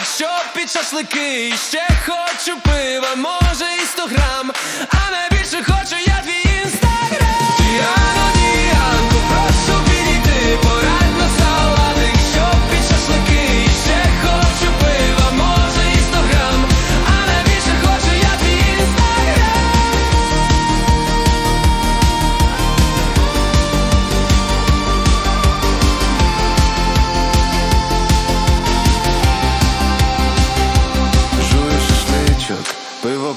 щоб під шашлики. Ще хочу пива, може і 100 грам, а найбільше хочу я твій інстаграм.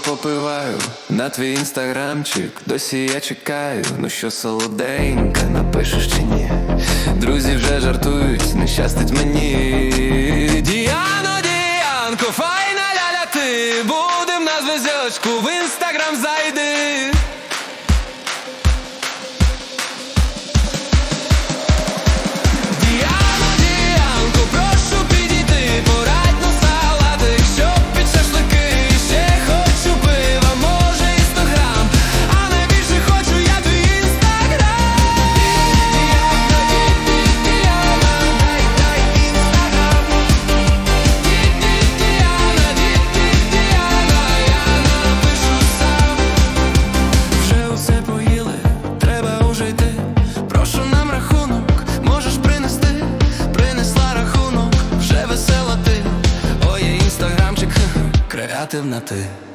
Попиваю, на твій інстаграмчик, досі я чекаю. Ну що солоденька, напишеш чи ні? Друзі вже жартують, не щастить мені. Діано, Діанко, файна ляля ти, будем на зв'язочку, в інстаграм зайди. Інстаграмчик, креативна ти.